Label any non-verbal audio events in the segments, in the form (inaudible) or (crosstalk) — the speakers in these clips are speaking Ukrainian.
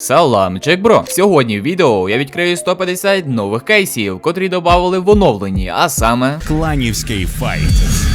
Саламчик, бро! Сьогодні в відео я відкрию 150 нових кейсів, котрі додавали в оновленні, а саме Кланівський файт.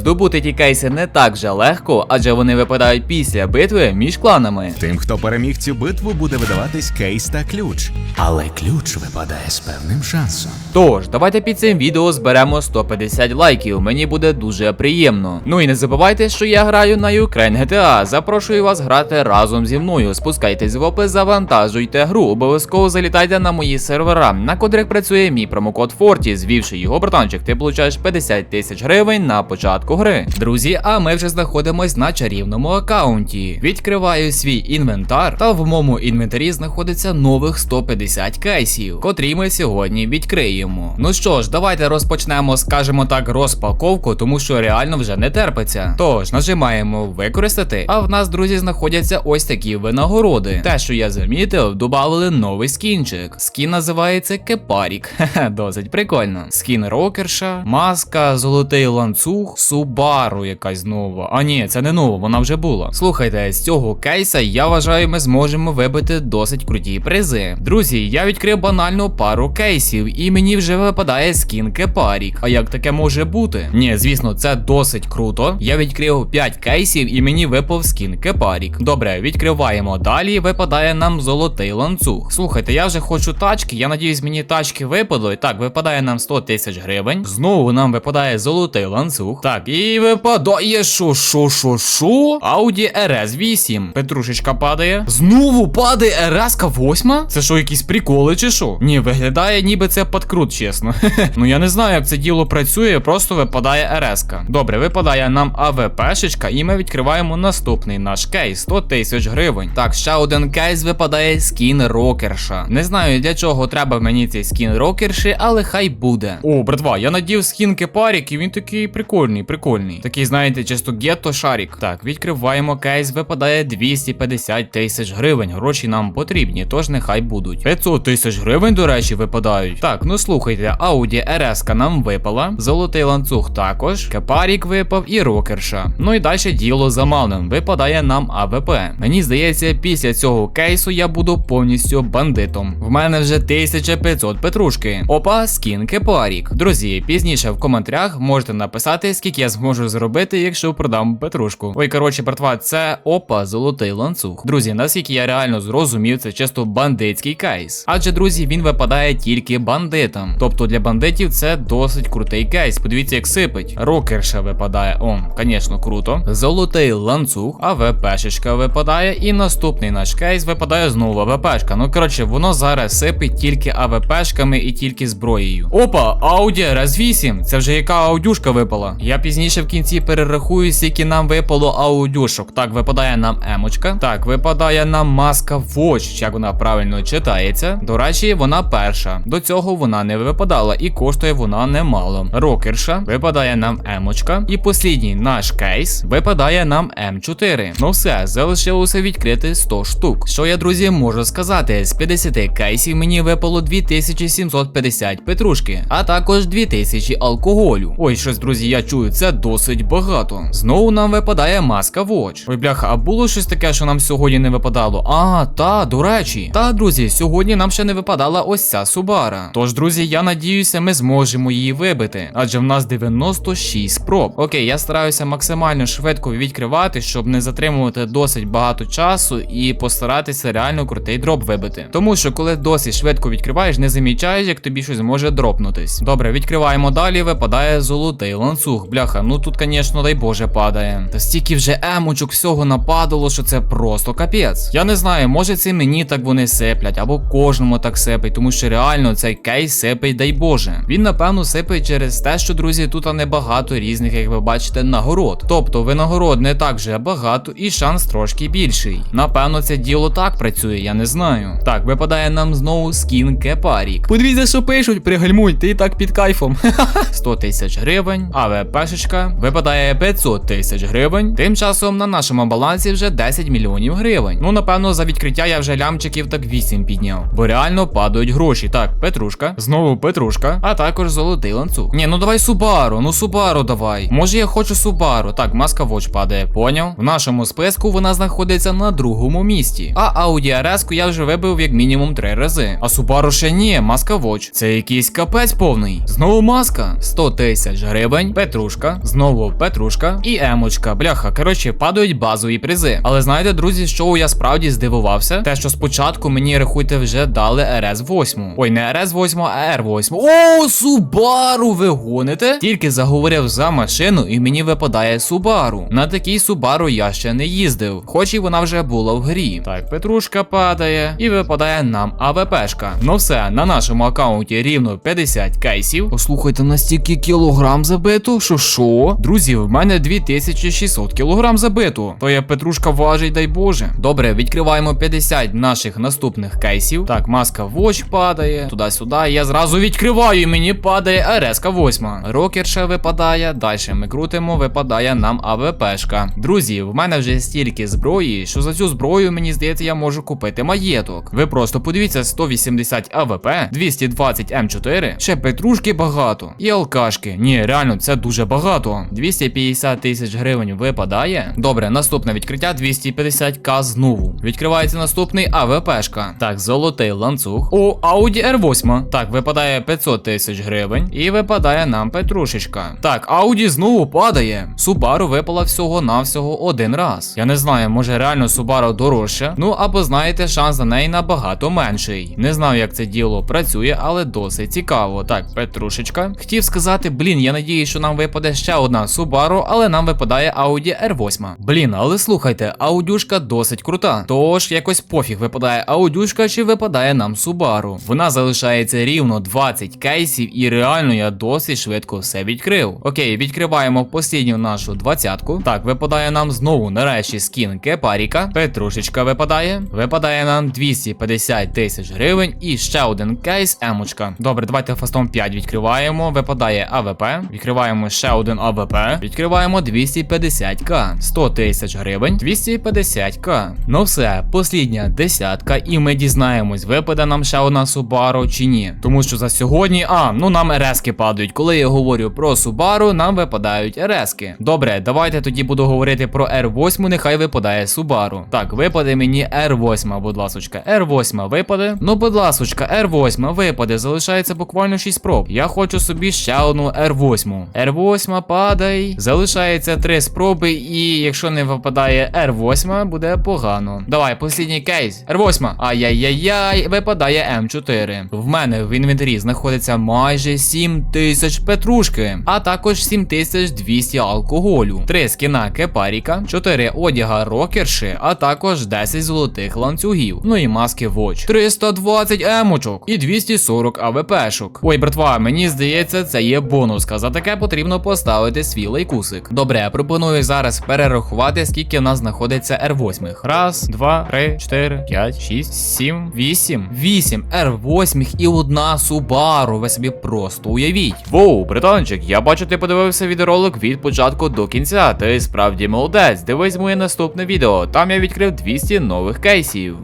Здобути ті кейси не так же легко, адже вони випадають після битви між кланами. Тим, хто переміг цю битву, буде видаватись кейс та ключ. Але ключ випадає з певним шансом. Тож, давайте під цим відео зберемо 150 лайків, мені буде дуже приємно. Ну і не забувайте, що я граю на Ukraine GTA. Запрошую вас грати разом зі мною. Спускайтесь в опис, завантажуйте гру. Обов'язково залітайте на мої сервера, на котрих працює мій промокод Форті. Звівши його братанчик, ти получаєш 50 тисяч гривень на початку гри. Друзі, а ми вже знаходимось на чарівному аккаунті. Відкриваю свій інвентар, та в моєму інвентарі знаходиться нових 150 кейсів, котрі ми сьогодні відкриємо. Ну що ж, давайте розпочнемо, скажімо так, розпаковку, тому що реально вже не терпиться. Тож нажимаємо використати. А в нас, друзі, знаходяться ось такі винагороди. Те, що я замітив, додали новий скінчик. Скін називається Кепарік. (laughs) Хе-хе, досить прикольно. Скін рокерша, маска, золотий ланцюг, Субару якась нова. А ні, це не нова, вона вже була. Слухайте, з цього кейса я вважаю, ми зможемо вибити досить круті призи. Друзі, я відкрив банально пару кейсів, і мені вже випадає скін Кепарік. А як таке може бути? Ні, звісно, це досить круто. Я відкрив 5 кейсів і мені випав скін Кепарік. Добре, відкриваємо далі. Випадає нам золотий ланцюг. Слухайте, я вже хочу тачки. Я надіюсь, мені тачки випадуть. Так, випадає нам 100 тисяч гривень. Знову нам випадає золотий ланцюг. Так, і випадає що, що, що, що? Audi RS 8. Петрушечка падає. Знову падає RS 8? Це що, якісь приколи чи що? Ні, виглядає, ніби це подкрут, чесно. (laughs) ну я не знаю, як це діло працює, просто випадає RS. -ка. Добре, випадає нам АВПшечка, і ми відкриваємо наступний наш кейс 100 тисяч гривень. Так, ще один кейс випадає скін рокерша. Не знаю для чого треба мені цей скін рокерші, але хай буде. О, братва, я надів скін кепарік, і він такий прикольний, прикольний. Такий, знаєте, чисто гетто шарік. Так, відкриваємо кейс, випадає 250 тисяч гривень. Гроші нам потрібні, тож нехай будуть. 500 тисяч гривень, до речі, випадають. Так, ну слухайте, Audi RS нам випала, золотий ланцюг також, кепарік випав і рокерша. Ну і далі діло за малим. Випадає нам АВП. Мені здається, після цього кейсу я буду повністю бандитом. В мене вже 1500 петрушки. Опа, скін кепарік. Друзі, пізніше в коментарях можете написати, скільки я зможу зробити, якщо продам петрушку. Ой, коротше, братва, це опа, золотий ланцюг. Друзі, наскільки я реально зрозумів, це чисто бандитський кейс. Адже, друзі, він випадає тільки бандитам. Тобто для бандитів це досить крутий кейс. Подивіться, як сипить. Рокерша випадає. О, звісно, круто. Золотий ланцюг, АВПшечка випадає. І наступний наш кейс випадає знову АВПшка. Ну коротше, воно зараз сипить тільки АВПшками і тільки зброєю. Опа, Audi RS 8 Це вже яка аудюшка випала. Я пізніше в кінці перерахую, скільки нам випало аудюшок. Так, випадає нам емочка. Так, випадає нам маска Watch, як вона правильно читається. До речі, вона перша. До цього вона не випадала і коштує вона немало. Рокерша випадає нам емочка. І послідній наш кейс випадає нам М4. Ну все, залишилося відкрити 100 штук. Що я, друзі, можу сказати? З 50 кейсів мені випало 2750 петрушки, а також 2000 алкоголю. Ой, щось, друзі, я чую, це досить багато. Знову нам випадає маска Watch. Ой, бляха, а було щось таке, що нам сьогодні не випадало? А, та, до речі. Та, друзі, сьогодні нам ще не випадала ось ця Субара. Тож, друзі, я надіюся, ми зможемо її вибити, адже в нас 96 спроб. Окей, я стараюся максимально швидко відкривати, щоб не затримувати досить багато часу і постаратися реально крутий дроп вибити. Тому що коли досить швидко відкриваєш, не замічаєш, як тобі щось може дропнутись. Добре, відкриваємо далі. Випадає золотий ланцюг. Бляха, ну тут, звісно, дай Боже, падає. Та стільки вже емочок всього нападало, що це просто капець. Я не знаю, може це мені так вони сиплять, або кожному так сипить, тому що реально цей кейс сипить, дай Боже. Він напевно сипить через те, що друзі, тут небагато різних, як ви бачите, нагород. Тобто винагород не так же багато і шанс трошки більший. Напевно, це діло так працює, я не знаю. Так, випадає нам знову скін Кепарік. Подивіться, що пишуть, пригальмуй, ти і так під кайфом. (laughs) 100 тисяч гривень, АВПшечка Петрушечка, випадає 500 тисяч гривень. Тим часом на нашому балансі вже 10 мільйонів гривень. Ну, напевно, за відкриття я вже лямчиків так 8 підняв. Бо реально падають гроші. Так, Петрушка, знову Петрушка, а також золотий ланцюг. Ні, ну давай Субару, ну Субару давай. Може я хочу Субару. Так, маска Watch падає, поняв? В нашому списку вона знаходиться на другому місці. А Audi RS я вже вибив як мінімум 3 рази. А Субару ще ні, маска Watch. Це якийсь капець повний. Знову маска. 100 тисяч гривень, Петрушка, знову Петрушка і Емочка. Бляха, коротше, падають базові призи. Але знаєте, друзі, з чого я справді здивувався? Те, що спочатку мені рахуйте вже дали RS 8. Ой, не RS 8, а R 8. О, Субару ви гоните? Тільки заговорив за машину, і мені випадає Субару. На такій Субару я ще не їздив, хоч і вона вже була в грі. Так, Петрушка падає, і випадає нам АВПшка. Ну все, на нашому аккаунті рівно 50 кейсів. Послухайте, настільки кілограм забито, що що? Друзі, в мене 2600 кілограм забито. То я Петрушка важить, дай Боже. Добре, відкриваємо 50 наших наступних кейсів. Так, маска Watch падає, туди-сюди. Я зразу відкриваю, і мені падає РСК 8. Рокерша випадає. Далі ми крутимо, випадає нам АВПшка. Друзі, в мене вже стільки зброї, що за цю зброю, мені здається, я можу купити маєток. Ви просто подивіться 180 АВП, 220 М4, ще петрушки багато. І алкашки. Ні, реально, це дуже багато. 250 тисяч гривень випадає. Добре, наступне відкриття 250к знову. Відкривається наступний АВПшка. Так, золотий ланцюг. О, Audi R8. Так, випадає 500 тисяч гривень. І випадає нам Петрушечка. Так, Audi знову падає. Subaru випала всього-навсього один раз. Я не знаю, може реально Subaru дорожча. Ну або знаєте, шанс на неї набагато менший. Не знаю, як це діло працює, але досить цікаво. Так, Петрушечка. Хотів сказати, блін, я надію, що нам випаде ще одна Subaru, але нам випадає Audi R8. Блін, але слухайте, аудюшка досить крута. Тож якось пофіг випадає аудюшка чи випадає нам Subaru. Вона залишається рівно 20 кейсів, і реально я досить швидко все відкрив. Окей, відкриваємо послідню нашу двадцятку. Так, випадає нам знову нарешті скін Кепаріка. Петрушечка випадає. Випадає нам 250 тисяч гривень і ще один кейс емочка. Добре, давайте фастом 5 відкриваємо. Випадає АВП. Відкриваємо ще один АВП. Відкриваємо 250к. 100 тисяч гривень. 250к. Ну все, послідня десятка, і ми дізнаємось, випаде нам ще одна Subaru чи ні. Тому що за сьогодні, а, ну нам РСки падають. Коли я говорю про Subaru, нам випадають РСки. Добре, давайте тоді буду говорити про R8, нехай випадає Subaru. Так, випаде мені R8, будь ласочка. R8 випаде. Ну, будь ласочка, R8 випаде. Залишається буквально 6 проб. Я хочу собі ще одну R8. R8 падай. Залишається 3 спроби, і якщо не випадає R8, буде погано. Давай, послідній кейс. R8. Ай-яй-яй-яй, випадає М4. В мене в інвентарі знаходиться майже 7 тисяч петрушки, а також 7200 алкоголю, 3 скіна кепаріка, 4 одяга рокерши, а також 10 золотих ланцюгів. Ну і маски Watch. 320 емочок і 240 АВПшок. Ой, братва, мені здається, це є бонуска. За таке потрібно поставити свій лайкусик. Добре, я пропоную зараз перерахувати, скільки в нас знаходиться R8. Раз, два, три, чотири, п'ять, шість, сім, вісім. Вісім R8 і одна Subaru. Ви собі просто уявіть. Воу, братанчик, я бачу, ти подивився відеоролик від початку до кінця. Ти справді молодець. Дивись моє наступне відео. Там я відкрив 200 нових кейсів.